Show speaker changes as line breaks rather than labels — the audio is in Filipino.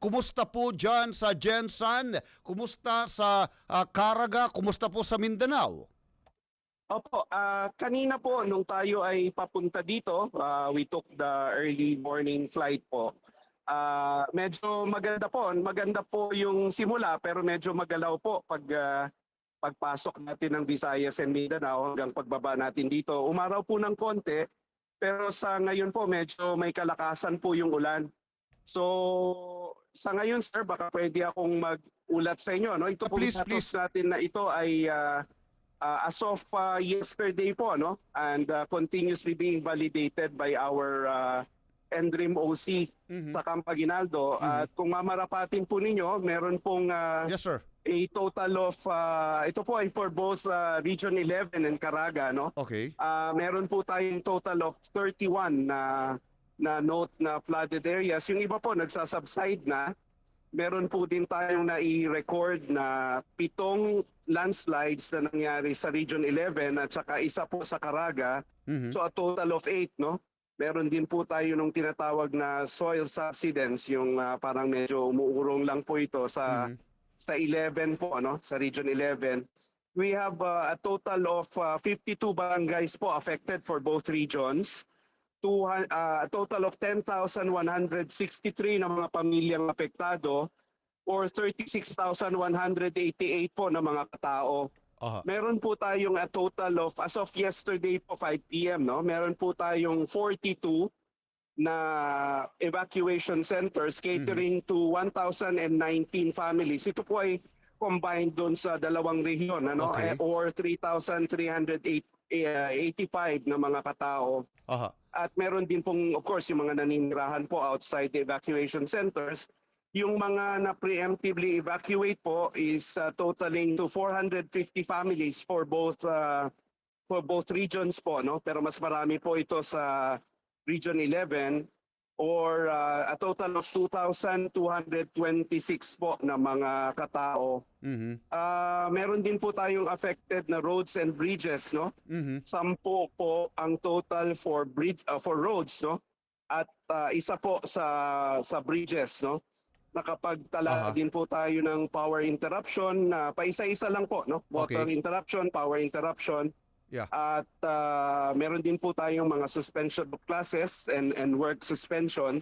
kumusta po dyan sa Jensan? Kumusta sa ah, Caraga? Kumusta po sa Mindanao?
Opo, ah, kanina po nung tayo ay papunta dito, ah, we took the early morning flight po. Ah, medyo maganda po, maganda po yung simula pero medyo magalaw po pag ah, pagpasok natin ng Visayas and Mindanao hanggang pagbaba natin dito. Umaraw po ng konti pero sa ngayon po medyo may kalakasan po yung ulan. So sa ngayon sir baka pwede akong mag-ulat sa inyo no. Ito po
Please, please.
natin na ito ay ah, uh, as of uh, yesterday po no and uh, continuously being validated by our uh, NDRIM OC sa Campaginaldo at kung mamarapatin po ninyo meron pong uh,
Yes, sir.
a total of uh, ito po ay for both uh, Region 11 and Caraga no
Okay.
Ah, meron po tayong total of 31 na na note na flooded areas. Yung iba po nagsasubside na. Meron po din tayong nai-record na pitong landslides na nangyari sa Region 11 at saka isa po sa Caraga.
Mhm.
So a total of 8, no? Meron din po tayo nung tinatawag na soil subsidence, yung ah, parang medyo umuurong lang po ito sa sa 11 po ano, sa Region 11. We have uh, a total of uh, 52 barangays po affected for both regions. Two, uh, a total of 10,163 na mga pamilyang apektado or 36,188 po na mga katao.
Aha.
Meron po tayong a total of, as of yesterday po 5 p.m., no? meron po tayong 42 na evacuation centers catering to 1,019 families. Ito po ay combined doon sa dalawang rehiyon ano?
Okay.
Eh, or 3,385 na mga katao.
Aha.
At meron din pong, of course, yung mga naninirahan po outside the evacuation centers. Yung mga na preemptively evacuate po is uh, totaling to 450 families for both uh, for both regions po, no? Pero mas marami po ito sa Region 11 or uh, a total of 2,226 po na mga katao.
Mhm.
Ah, meron din po tayong affected na roads and bridges, no?
Mhm.
Sampo po ang total for bridge uh, for roads, no? At uh, isa po sa sa bridges, no? Nakapagtala din po tayo ng power interruption na paisa-isa lang po, no? Water
Okay.
interruption, power interruption.
Yeah.
At uh, meron din po tayong mga suspension of classes and and work suspensions